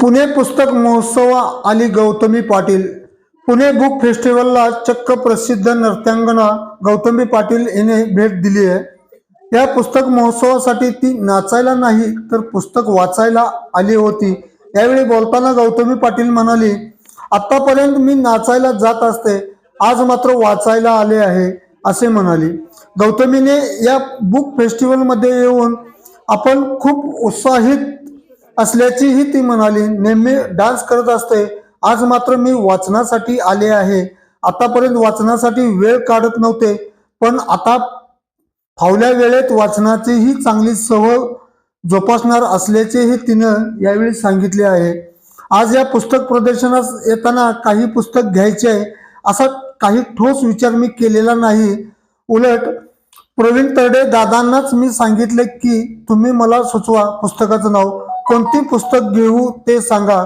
पुणे पुस्तक महोत्सव आली गौतमी पाटील. पुणे बुक फेस्टिवलला चक्क प्रसिद्ध नर्त्यांगना गौतमी पाटील हिने भेट दिली आहे. या पुस्तक महोत्सवासाठी ती नाचायला नाही तर पुस्तक वाचायला आली होती. यावेळी बोलताना गौतमी पाटील म्हणाली आत्तापर्यंत मी नाचायला जात असते आज मात्र वाचायला आले आहे असे म्हणाली. गौतमीने या बुक फेस्टिवलमध्ये येऊन आपण खूप उत्साहित असल्याचीही ती म्हणाली नेहमी डान्स करत असते. आज मात्र मी वाचनासाठी आले आहे. आतापर्यंत वाचनासाठी वेळ काढत नव्हते. पण आता फावल्या वेळेत वाचनाचीही चांगली सवय जोपासणार असल्याचेही तिनं यावेळी सांगितले आहे. आज या पुस्तक प्रदर्शनास येताना काही पुस्तक घ्यायचे आहे. असा काही ठोस विचार मी केलेला नाही. उलट प्रवीण तरडे दादांनाच मी सांगितले की तुम्ही मला सुचवा पुस्तकाचं नाव. कोणती पुस्तक घेऊ ते सांगा.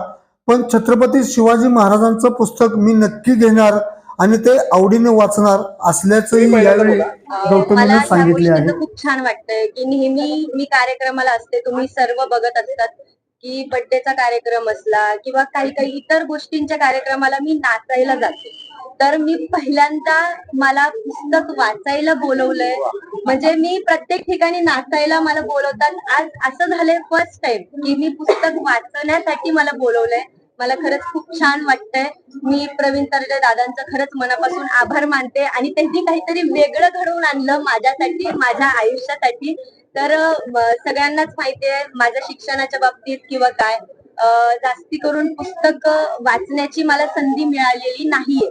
पण छत्रपती शिवाजी महाराजांचं पुस्तक मी नक्की घेणार आणि ते आवडीने वाचणार असल्याचंही यावेळी गौतमीने सांगितले आहे. खूप छान वाटतंय की नेहमी मी कार्यक्रमाला असते तुम्ही सर्व बघत असतात की बर्थडेचा कार्यक्रम असला किंवा काही काही इतर गोष्टींच्या कार्यक्रमाला मी नाचायला जाते. तर मी पहिल्यांदा मला पुस्तक वाचायला बोलवलंय. म्हणजे मी प्रत्येक ठिकाणी नाचायला मला बोलवतात. आज असं झालंय फर्स्ट टाइम की मी पुस्तक वाचण्यासाठी मला बोलवलंय. मला खरंच खूप छान वाटतंय. मी प्रवीण तरडे दादांचं खरंच मनापासून आभार मानते आणि त्यांनी काहीतरी वेगळं घडवून आणलं माझ्यासाठी माझ्या आयुष्यासाठी. तर सगळ्यांनाच माहिती आहे माझ्या शिक्षणाच्या बाबतीत किंवा काय जास्ती करून पुस्तक वाचण्याची मला संधी मिळालेली नाहीये.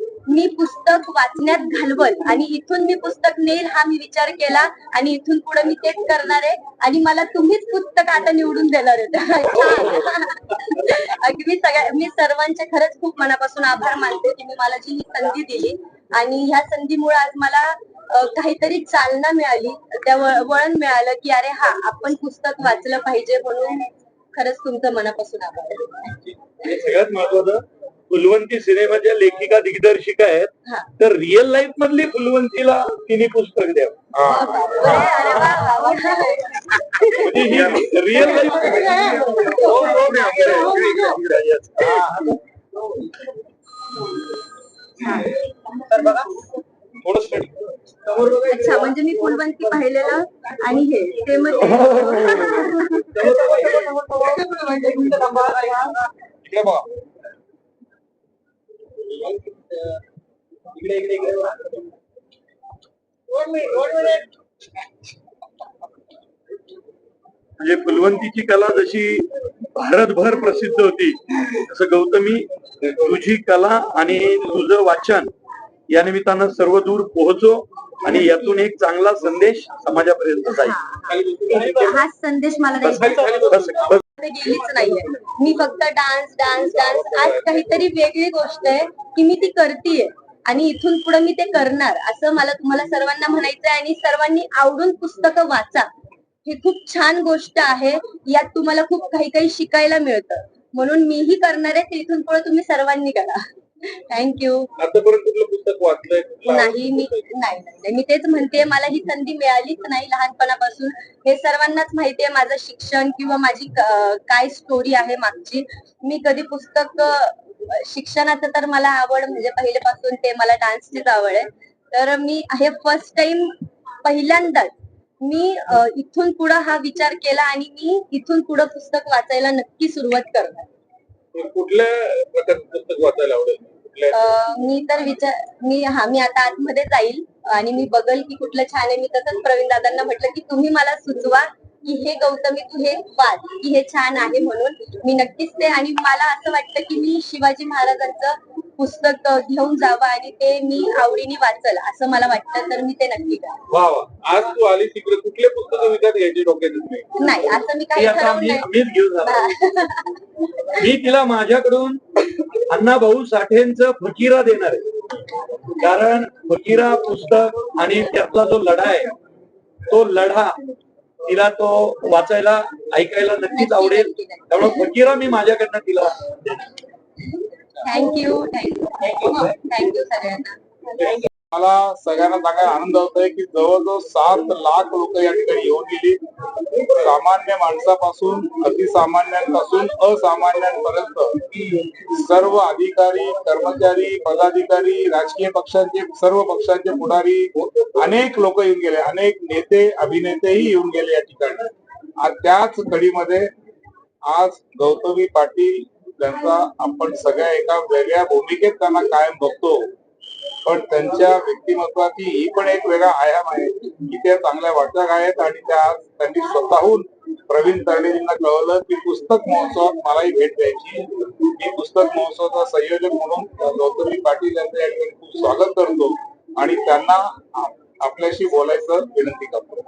मी पुस्तक वाचण्यात घालवल आणि इथून मी पुस्तक नेईल हा मी विचार केला आणि इथून पुढे मी तेच करणार आहे. आणि मला तुम्हीच पुस्तक आता निवडून देणार आहे. अगदी सगळ्या मी सर्वांचे खरंच खूप मनापासून आभार मानते. तुम्ही मला जी ही संधी दिली आणि ह्या संधीमुळे आज मला काहीतरी चालना मिळाली. त्या वळ- वळण मिळालं की अरे हा आपण पुस्तक वाचलं पाहिजे म्हणून खरंच तुमचं मनापासून आभार. सगळ्यात महत्वाचं फुलवंती सिनेमाच्या लेखिका दिग्दर्शिका आहेत. हा. तर रिअल लाईफ मधली फुलवंतीला तिने पुस्तक द्या अरे अरे वा, आवडलं. म्हणजे ही रिअल लाईफ अच्छा म्हणजे मी फुलवंती पाहिलेलं आणि हे ते म्हणजे इकडे इकडे इकडे म्हणजे फुलवंतीची कला जशी भारतभर प्रसिद्ध होती तसं गौतमी तुझी कला आणि तुझं वाचन या निमित्तानं सर्व दूर पोहोचो आणि यातून एक चांगला संदेश समाजापर्यंत जाईल. हाच संदेश मला द्यायचा गेलीच नाहीये. मी फक्त डान्स डान्स डान्स आज काहीतरी वेगळी गोष्ट आहे की मी ती करतीये आणि इथून पुढे मी ते करणार असं मला तुम्हाला सर्वांना म्हणायचंय आणि सर्वांनी आवडून पुस्तकं वाचा. ही खूप छान गोष्ट आहे. यात तुम्हाला खूप काही काही शिकायला मिळतं. म्हणून मीही करणार आहे ते इथून पुढे तुम्ही सर्वांनी करा. थँक्यू आतापर्यंत कुठलं पुस्तक वाचलंय? कुठलं नाही मी नाही नाही नाही. मी तेच म्हणते मला ही संधी मिळालीच नाही लहानपणापासून? हे सर्वांनाच माहिती आहे माझं शिक्षण किंवा माझी क- काय स्टोरी आहे मागची. मी कधी पुस्तक अं, शिक्षणाचं तर मला आवड म्हणजे पहिल्यापासून ते मला डान्सचीच आवड आहे. तर मी हे फर्स्ट टाइम पहिल्यांदाच मी अं, इथून पुढं हा विचार केला आणि मी इथून पुढं पुस्तक वाचायला नक्की सुरुवात करणार. कुठल्या प्रकारचं पुस्तक वाचायला आवडेल? मी तर विचार मी हा मी आता आतमध्ये जाईल आणि मी बघल की कुठलं छान आहे. मी तसंच प्रवीण दादांना म्हटलं की तुम्ही मला सुचवा. की हे गौतमी तू हे वाच की हे छान आहे म्हणून मी नक्कीच ते आणि मला असं वाटतं की मी शिवाजी महाराजांचं पुस्तक घेऊन जावं आणि ते मी आवडीने वाचल असं मला वाटतं तर मी ते नक्की वा वा. आज तू आली तिकडे कुठले पुस्तक विकत घ्यायची डोक्यात तुम्ही नाही असं मी काही ठरवलं मी नाही. मीच घेऊन जाणार. मी तिला माझ्याकडून अण्णा भाऊ साठेंचं फकीरा देणार आहे. कारण फकीरा पुस्तक आणि त्यातला जो लढा आहे तो लढा तिला तो वाचायला ऐकायला नक्कीच आवडेल. त्यामुळे फकीरा मी माझ्याकडनं तिला. थँक्यू थँक्यू थँक्यू सगळ्यांना. मला सगळ्यांना सांगायला आनंद होतोय की जवळजवळ सात लाख लोक या ठिकाणी येऊन गेली. सामान्य माणसापासून अतिसामान्यांपासून असामान्यांपर्यंत सर्व अधिकारी कर्मचारी पदाधिकारी राजकीय पक्षांचे सर्व पक्षांचे पुढारी अनेक लोक येऊन गेले. अनेक नेते अभिनेतेही येऊन गेले या ठिकाणी. आज त्याच कडीमध्ये आज गौतमी पाटील त्यांचा आपण सगळ्या एका वेगळ्या भूमिकेत त्यांना कायम बघतो. पण त्यांच्या व्यक्तिमत्वाची ही पण एक वेगळा आयाम आहे की त्या चांगल्या वाचक आहेत आणि त्या त्यांनी स्वतःहून प्रवीण तर्णेजींना कळवलं की पुस्तक महोत्सवात मलाही भेट द्यायची. मी पुस्तक महोत्सवाचा संयोजक म्हणून गौतमी पाटील यांचं या ठिकाणी खूप स्वागत करतो आणि त्यांना आपल्याशी बोलायचं विनंती करतो.